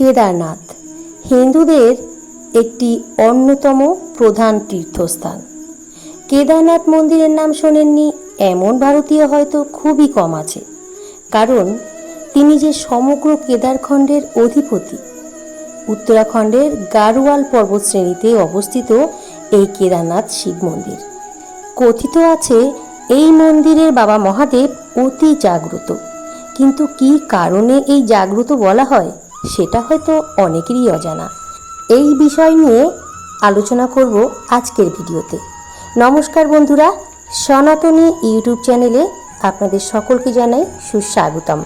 কেদারনাথ। হিন্দুদের একটি অন্যতম প্রধান তীর্থস্থান। কেদারনাথ মন্দিরের নাম শোনেননি, এমন ভারতীয় হয়তো খুবই কম আছে। কারণ তিনি যে সমগ্র কেদারখণ্ডের অধিপতি। উত্তরাখণ্ডের গারোয়াল পর্বতশ্রেণীতে অবস্থিত এই কেদারনাথ শিব মন্দির। কথিত আছে, এই মন্দিরের বাবা মহাদেব অতি জাগ্রত। কিন্তু কী কারণে এই জাগ্রত বলা হয়? সেটা হয়তো অনেকেরই অজানা। এই বিষয় নিয়ে আলোচনা করব আজকের ভিডিওতে। নমস্কার বন্ধুরা, সনাতনী ইউটিউব চ্যানেলে আপনাদের সকলকে জানাই সুস্বাগতম।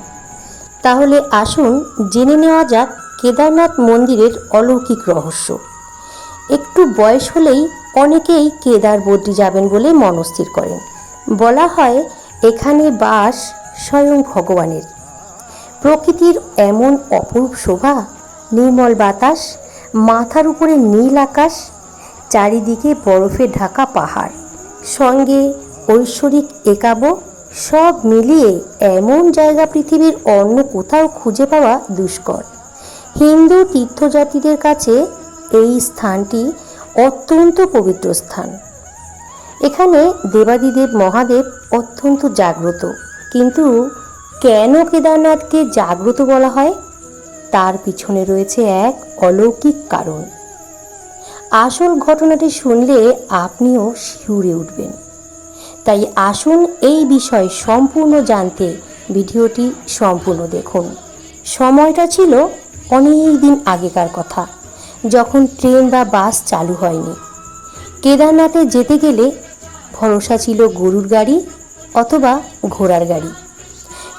তাহলে আসুন জেনে নেওয়া যাক কেদারনাথ মন্দিরের অলৌকিক রহস্য। একটু বয়স হলেই অনেকেই কেদার বদ্রি যাবেন বলে মনস্থির করেন। বলা হয় এখানে বাস স্বয়ং ভগবানের। প্রকৃতির এমন অপরূপ শোভা, নির্মল বাতাস, মাথার উপরে নীল আকাশ, চারিদিকে বরফে ঢাকা পাহাড়। সঙ্গে ঐশ্বরিক একাব, সব মিলিয়ে এমন জায়গা পৃথিবীর অন্য কোথাও খুঁজে পাওয়া দুষ্কর। হিন্দু তীর্থযাত্রীদের কাছে এই স্থানটি অত্যন্ত পবিত্র স্থান। এখানে দেবাদিদেব মহাদেব অত্যন্ত জাগ্রত, কিন্তু কেন কেদারনাথকে জাগ্রত বলা হয়? তার পিছনে রয়েছে এক অলৌকিক কারণ। আসল ঘটনাটি শুনলে আপনিও শিউরে উঠবেন। তাই আসুন এই বিষয় সম্পূর্ণ জানতে ভিডিওটি সম্পূর্ণ দেখুন। সময়টা ছিল অনেক দিন আগেকার কথা, যখন ট্রেন বা বাস চালু হয়নি। কেদারনাথে যেতে গেলে ভরসা ছিল গরুর গাড়ি অথবা ঘোড়ার গাড়ি।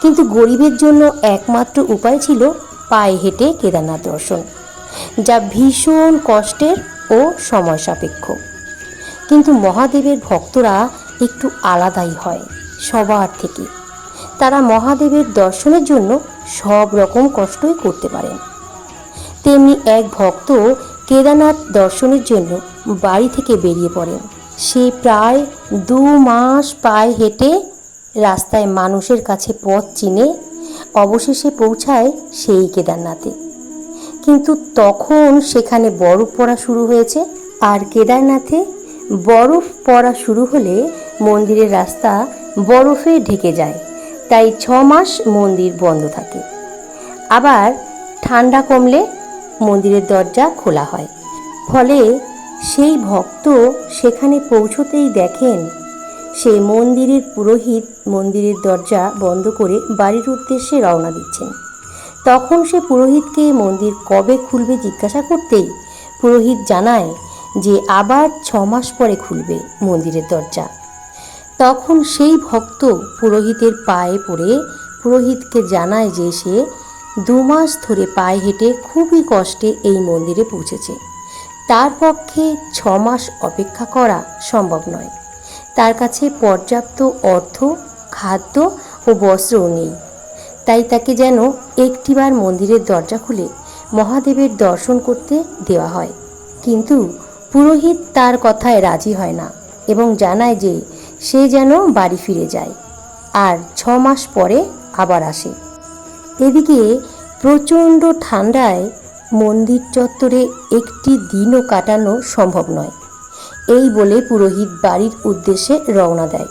কিন্তু গরিবের জন্য একমাত্র উপায় ছিল পায়ে হেঁটে কেদারনাথ দর্শন, যা ভীষণ কষ্টের ও সময় সাপেক্ষ। কিন্তু মহাদেবের ভক্তরা একটু আলাদাই হয় সবার থেকে। তারা মহাদেবের দর্শনের জন্য সব রকম কষ্টই করতে পারেন। তেমনি এক ভক্ত কেদারনাথ দর্শনের জন্য বাড়ি থেকে বেরিয়ে পড়েন। সে প্রায় দু মাস পায়ে হেঁটে রাস্তায় মানুষের কাছে পথ চিনে অবশেষে পৌঁছায় সেই কেদারনাথে। কিন্তু তখন সেখানে বরফ পড়া শুরু হয়েছে আর কেদারনাথে বরফ পড়া শুরু হলে মন্দিরের রাস্তা বরফে ঢেকে যায়, তাই ছ মাস মন্দির বন্ধ থাকে। আবার ঠান্ডা কমলে মন্দিরের দরজা খোলা হয়। ফলে সেই ভক্ত সেখানে পৌঁছতেই দেখেন সেই মন্দিরের পুরোহিত মন্দিরের দরজা বন্ধ করে বাড়ির উদ্দেশ্যে রওনা দিচ্ছেন। তখন সে পুরোহিতকে মন্দির কবে খুলবে জিজ্ঞাসা করতেই পুরোহিত জানায় যে আবার ছ মাস পরে খুলবে মন্দিরের দরজা। তখন সেই ভক্ত পুরোহিতের পায়ে পড়ে পুরোহিতকে জানায় যে সে দু মাস ধরে পায়ে হেঁটে খুবই কষ্টে এই মন্দিরে পৌঁছেছে। তার পক্ষে ছ মাস অপেক্ষা করা সম্ভব নয়। তার কাছে পর্যাপ্ত অর্থ, খাদ্য ও বস্ত্রও নেই। তাই তাকে যেন একটিবার মন্দিরের দরজা খুলে মহাদেবের দর্শন করতে দেওয়া হয়। কিন্তু পুরোহিত তার কথায় রাজি হয় না এবং জানায় যে সে যেন বাড়ি ফিরে যায় আর ছ মাস পরে আবার আসে। এদিকে প্রচণ্ড ঠান্ডায় মন্দির চত্বরে একটি দিনও কাটানো সম্ভব নয়। এই বলে পুরোহিত বাড়ির উদ্দেশ্যে রওনা দেয়।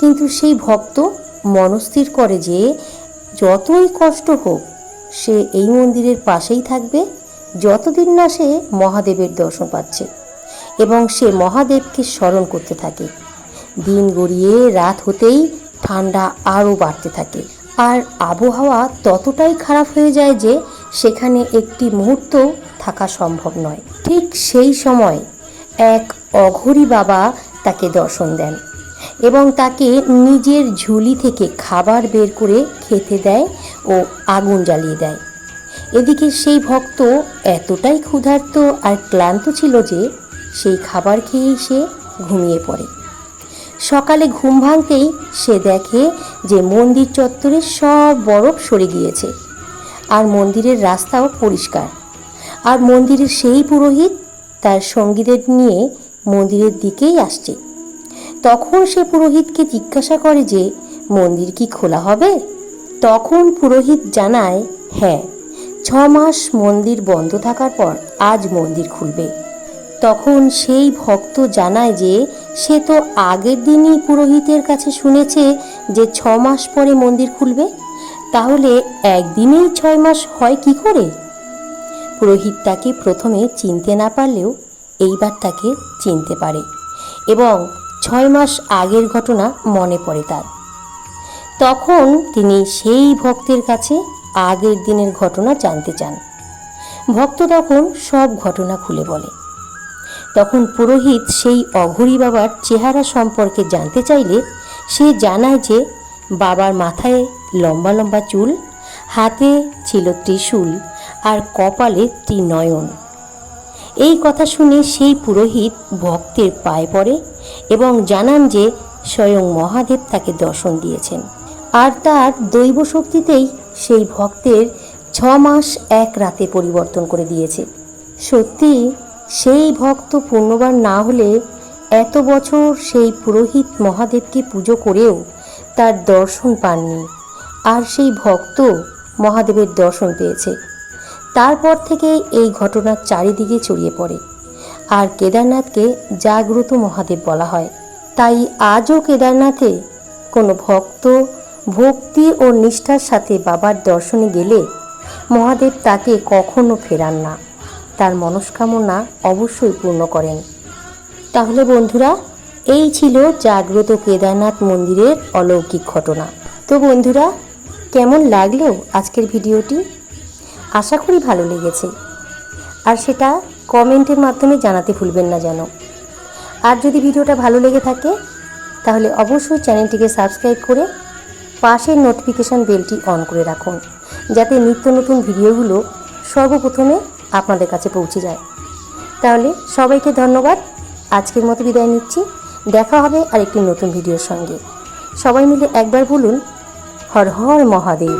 কিন্তু সেই ভক্ত মনস্থির করে যে যতই কষ্ট হোক, সে এই মন্দিরের পাশেই থাকবে, যতদিন না সে মহাদেবের দর্শন পাচ্ছে এবং সে মহাদেবকে স্মরণ করতে থাকে। দিন গড়িয়ে রাত হতেই ঠান্ডা আরও বাড়তে থাকে। আর আবহাওয়া ততটাই খারাপ হয়ে যায় যে সেখানে একটি মুহূর্ত থাকা সম্ভব নয়। ঠিক সেই সময় এক অঘরী বাবা তাকে দর্শন দেন এবং তাকে নিজের ঝুলি থেকে খাবার বের করে খেতে দেয় ও আগুন জ্বালিয়ে দেয়। এদিকে সেই ভক্ত এতটাই ক্ষুধার্ত আর ক্লান্ত ছিল যে সেই খাবার খেয়েই সে ঘুমিয়ে পড়ে। সকালে ঘুম ভাঙতেই সে দেখে যে মন্দির চত্বরে সব বরফ সরে গিয়েছে আর মন্দিরের রাস্তাও পরিষ্কার। আর মন্দিরের সেই পুরোহিত তার সঙ্গীদের নিয়ে মন্দিরের দিকেই আসছে। তখন সে পুরোহিতকে জিজ্ঞাসা করে যে, মন্দির কি খোলা হবে? তখন পুরোহিত জানায় হ্যাঁ ছ মাস মন্দির বন্ধ থাকার পর আজ মন্দির খুলবে। তখন সেই ভক্ত জানায় যে, সে তো আগের দিনই পুরোহিতের কাছে শুনেছে যে ছ মাস পরে মন্দির খুলবে। তাহলে একদিনেই ছয় মাস হয় কি করে? পুরোহিত তাকে প্রথমে চিনতে না পারলেও এইবার তাকে চিনতে পারে এবং ছয় মাস আগের ঘটনা মনে পড়ে তার। তখন তিনি সেই ভক্তের কাছে আগের দিনের ঘটনা জানতে চান। ভক্ত তখন সব ঘটনা খুলে বলে। তখন পুরোহিত সেই অঘরী বাবার চেহারা সম্পর্কে জানতে চাইলে সে জানায় যে বাবার মাথায় লম্বা লম্বা চুল, হাতে ছিল ত্রিশূল আর কপালে ত্রিনয়ন। এই কথা শুনে সেই পুরোহিত ভক্তের পায়ে পড়ে এবং জানান যে স্বয়ং মহাদেব তাকে দর্শন দিয়েছেন। আর তার দৈব শক্তিতেই সেই ভক্তের ছ মাস এক রাতে পরিবর্তন করে দিয়েছে। সত্যি, সেই ভক্ত পূর্ণবার না হলে এত বছর সেই পুরোহিত মহাদেবকে পুজো করেও তার দর্শন পাননি। আর সেই ভক্ত মহাদেবের দর্শন পেয়েছে। তারপর থেকে এই ঘটনা চারিদিকে ছড়িয়ে পড়ে। আর কেদারনাথকে জাগ্রত মহাদেব বলা হয়। তাই আজও কেদারনাথে কোনো ভক্ত, ভক্তি ও নিষ্ঠার সাথে বাবার দর্শনে গেলে মহাদেব তাকে কখনো ফেরান না। তার মনস্কামনা অবশ্যই পূর্ণ করেন। তাহলে বন্ধুরা, এই ছিল জাগ্রত কেদারনাথ মন্দিরের অলৌকিক ঘটনা। তো বন্ধুরা, কেমন লাগল আজকের ভিডিওটি? আশা করি ভালো লেগেছে। আর সেটা কমেন্টের মাধ্যমে জানাতে ভুলবেন না যেন। আর যদি ভিডিওটা ভালো লেগে থাকে, তাহলে অবশ্যই চ্যানেলটিকে সাবস্ক্রাইব করে পাশের নোটিফিকেশান বেলটি অন করে রাখুন, যাতে নিত্য নতুন ভিডিওগুলো সর্বপ্রথমে আপনাদের কাছে পৌঁছে যায়। তাহলে সবাইকে ধন্যবাদ। আজকের মতো বিদায় নিচ্ছি। দেখা হবে আরেকটি নতুন ভিডিওর সঙ্গে। সবাই মিলে একবার বলুন, হর হর মহাদেব।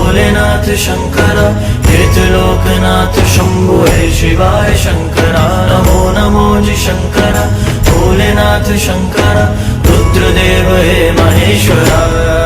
भोलेनाथ शंकर लोकनाथ शंभु हे शिवाय शंकर नमो नमो जी शंकर भोलेनाथ शंकर रुद्रदेव हे महेश्वरा